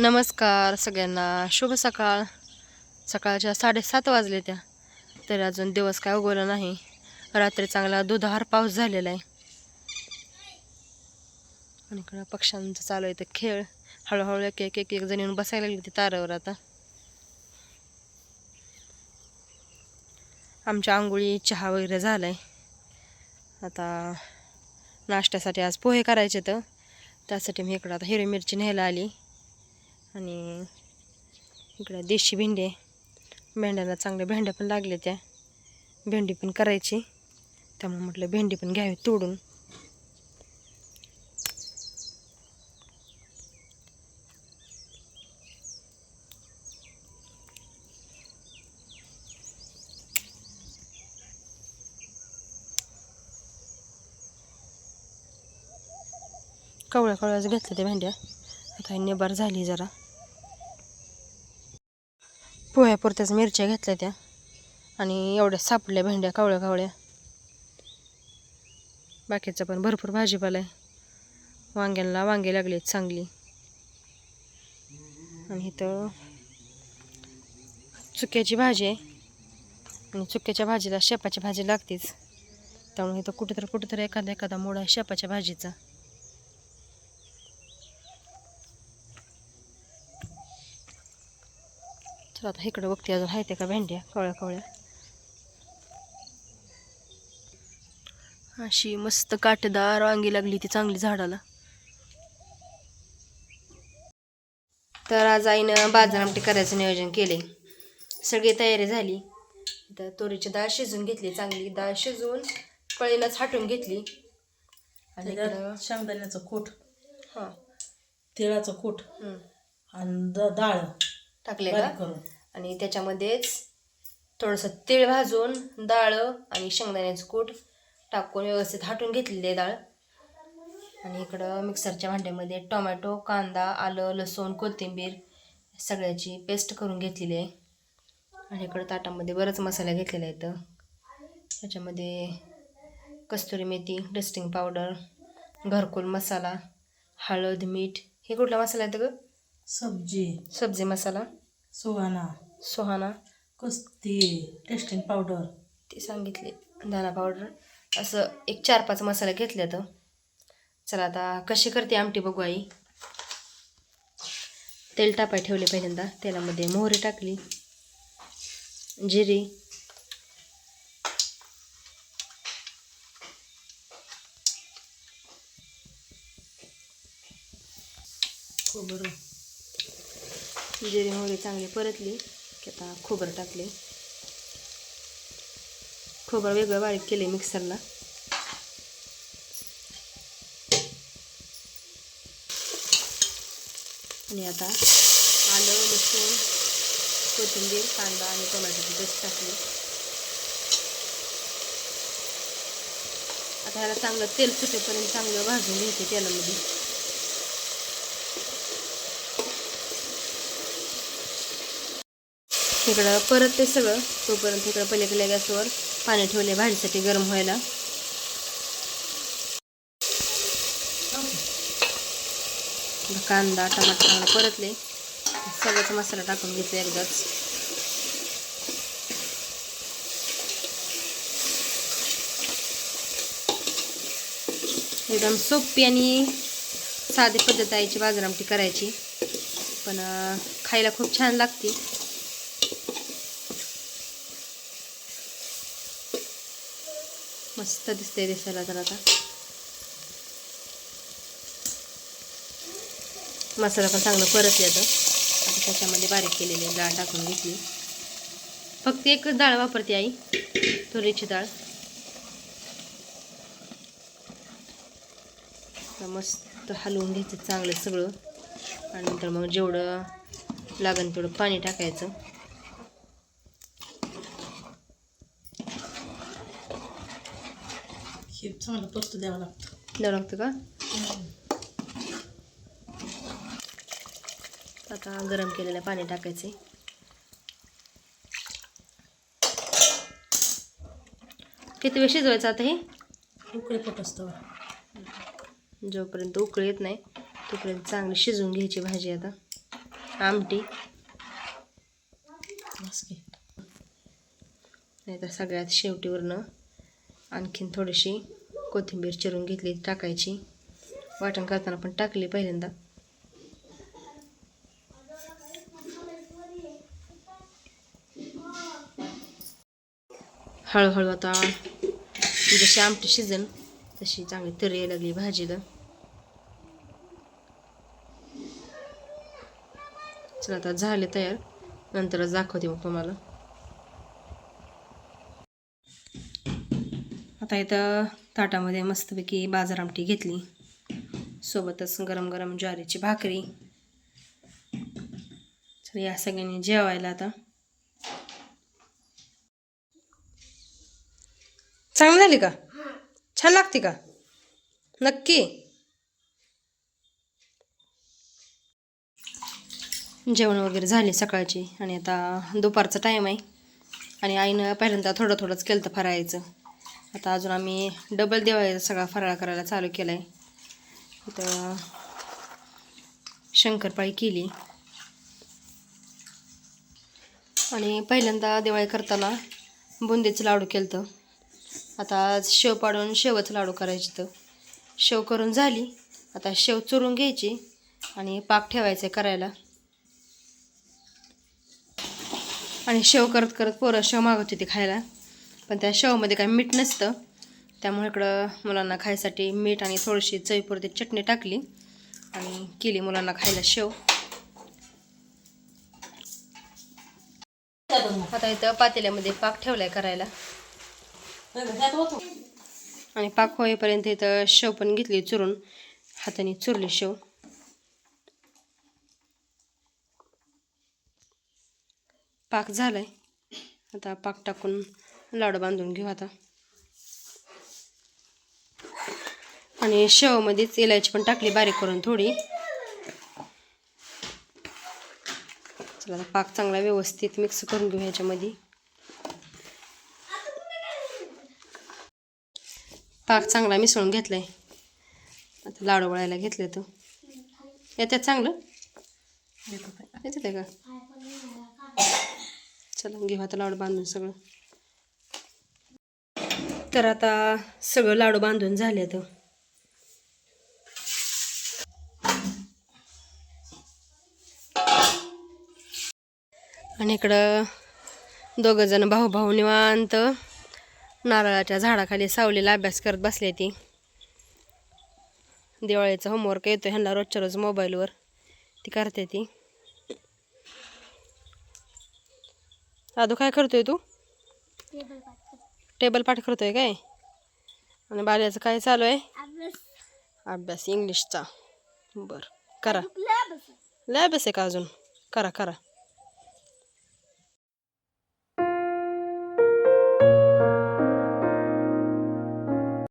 नमस्कार सगळ्यांना. शुभ सकाळ. सकाळच्या साडेसात वाजले त्या. तरी अजून दिवस काय उगवला नाही. रात्री चांगला दुधार पाऊस झालेला आहे. आणि इकडं पक्ष्यांचं चालू आहे ते खेळ. हळूहळू एक एक एक एक जण येऊन बसायला लागली ते तारावर आता. आमच्या आंघोळी चहा वगैरे झाला आहे आता नाश्त्यासाठी आज पोहे करायचे तर त्यासाठी मी इकडं आता हिरवी मिरची न्यायला आली. आणि इकडं देशी भेंडी आहे. भेंड्यांना चांगल्या भेंड्या पण लागल्या त्या. भेंडी पण करायची. त्यामुळे म्हटलं भेंडी पण घ्यावी तोडून. कवळ्या कवळ्याच घेतल्या त्या भेंड्या. आता निबार झाली जरा. पोह्यापुरत्याच मिरच्या घेतल्या त्या आणि एवढ्या सापडल्या भेंड्या कावळ्या कावळ्या. बाकीचा पण भरपूर भाजीपाला आहे. वांग्यांना वांगे लागलेत चांगली. आणि इथं चुक्याची भाजी आहे. आणि चुक्याच्या भाजीला शेपाची भाजी लागतेच. त्यामुळे इथं कुठेतरी कुठेतरी एखादा एखादा मोड आहे शेपाच्या भाजीचा. आता इकडं बघते अजून आहे ते का भेंड्या कवळ्या कवळ्या. अशी मस्त काटेदार वांगी लागली ती चांगली झाडाला. तर आज आईनं बाजार आमटी करायचं नियोजन केले. सगळी तयारी झाली. तर तुरीची डाळ शिजून घेतली चांगली डाळ शिजवून कळीलाच हाटून घेतली. आणि शेंगदाण्याचं कूट हां. तिळाचं कूट. आणि डाळ टाकले करून. आणि त्याच्यामध्येच थोडंसं तीळ भाजून डाळ आणि शेंगदाण्याचं कूट टाकून व्यवस्थित हाटून घेतलेली आहे डाळ. आणि इकडं मिक्सरच्या भांड्यामध्ये टोमॅटो कांदा आलं लसूण कोथिंबीर सगळ्याची पेस्ट करून घेतलेली आहे. आणि इकडं ताटामध्ये बरंच मसाला घेतलेला आहे इथं त्याच्यामध्ये कस्तुरी मेथी डस्टिंग पावडर घरकुल मसाला हळद मीठ. हे कुठला मसाला आहे गं? सब्जी. सब्जी मसाला. सुहाणा सुहाना. कुस्ती टेस्टिंग पावडर. ते सांगितले दाणा पावडर. असं एक चार पाच मसाले घेतले तर चला आता कशी करते आमटी बघू आई. तेल टापाय ठेवले पहिल्यांदा. तेलामध्ये मोहरी टाकली. जिरी. खोबरं जिरी मोहरी चांगली परतली. आता खोबरं टाकले. खोबरं वेगळं बारीक केले मिक्सरला. आणि आता आलं लसूण कोथिंबीर कांदा आणि टोमॅटोची पेस्ट टाकली. आता ह्याला चांगलं तेल सुटेपर्यंत चांगलं भाजून घ्यायचे तेलामध्ये. इकडं परत ते सगळं तोपर्यंत इकडं पलीकडल्या गॅसवर पाणी ठेवले भाजीसाठी गरम व्हायला. कांदा टमाटर चांगला परतले. सगळंच मसाला टाकून घेतला एकदाच. एकदम सोपी आणि साधी पद्धत आहे बाजारामटी करायची. पण खायला खूप छान लागते. मस्त दिसते दिसायला तर आता. मसाला पण चांगलं परतले आता. आता त्याच्यामध्ये बारीक केलेली डाळ टाकून घेतली. फक्त एकच डाळ वापरते आई तुरीची डाळ. मस्त हलवून घ्यायचं चांगलं सगळं. आणि नंतर मग जेवढं लागेल तेवढं पाणी टाकायचं हे चांगलं परतू द्यावं लागतं द्यावं लागतं का आता गरम केलेलं पाणी टाकायचे किती वेळ शिजवायचं आता हे उकळी पोट असतं. जोपर्यंत उकळी येत नाही तोपर्यंत चांगली शिजवून घ्यायची भाजी आता. आमटी. बस की नाहीतर सगळ्यात शेवटीवरनं आणखीन थोडीशी कोथिंबीर चिरून घेतली टाकायची. वाटण करताना पण टाकली पहिल्यांदा. हळूहळू आता जशी आमटी शिजन तशी चांगली तरी यायला लागली भाजीला. चला आता झाले तयार. नंतरच दाखवते मग तुम्हाला. आता इथं ताटामध्ये मस्तपैकी बाजार आमटी घेतली. सोबतच गरम गरम ज्वारीची भाकरी. चला या सगळ्यांनी जेवायला आता. चांगली झाली का? छान लागते का? नक्की. जेवण वगैरे झाले सकाळची आणि आता दुपारचा टाईम आहे. आणि आईनं पहिल्यांदा थोडं थोडंच केलं तर फरायचं आता अजून आम्ही डबल देवाळीचा सगळा फराळ करायला चालू केला आहे इथं शंकरपाळी केली. आणि पहिल्यांदा दिवाळी करताना बुंदीचं लाडू केलं तर आता आज शेव पाडून शेवच लाडू करायचे तर शेव करून झाली. आता शेव चुरून घ्यायची आणि पाक ठेवायचे करायला. आणि शेव करत करत पोरं शेव मागत होती खायला. पण त्या शेवमध्ये काही मीठ नसतं. त्यामुळे इकडं मुलांना खायसाठी मीठ आणि थोडीशी चवीपुरती चटणी टाकली आणि केली मुलांना खायला शेव. आता इथं पातेल्यामध्ये पाक ठेवलाय करायला. आणि पाक होईपर्यंत इथं शेव पण घेतली चुरून. हाताने चुरली शेव. पाक झालाय. आता पाक टाकून लाडू बांधून घेऊ आता. आणि शेवमध्येच इलायची पण टाकली बारीक करून थोडी. चला आता पाक चांगला व्यवस्थित मिक्स करून घेऊ ह्याच्यामध्ये. पाक चांगला मिसळून घेतलाय. आता लाडू वळायला घेतले तो येतात चांगलं? येतात आहे का? चला घेऊ आता लाडू बांधून सगळं. तर आता सगळं लाडू बांधून झाले तर आणि इकडं दोघं जण भाऊ भाऊ निवांत नारळाच्या झाडाखाली सावलीला अभ्यास करत बसले ती. दिवाळीचा होमवर्क येतो ह्यांना रोजच्या रोज मोबाईलवर ती करते ती. आदू काय करतोय तू? टेबल पाठ करतोय काय? आणि बाल्याचं काय चालू आहे? अभ्यास. इंग्लिशचा. बर करा. लय अभ्यास आहे का अजून? करा करा.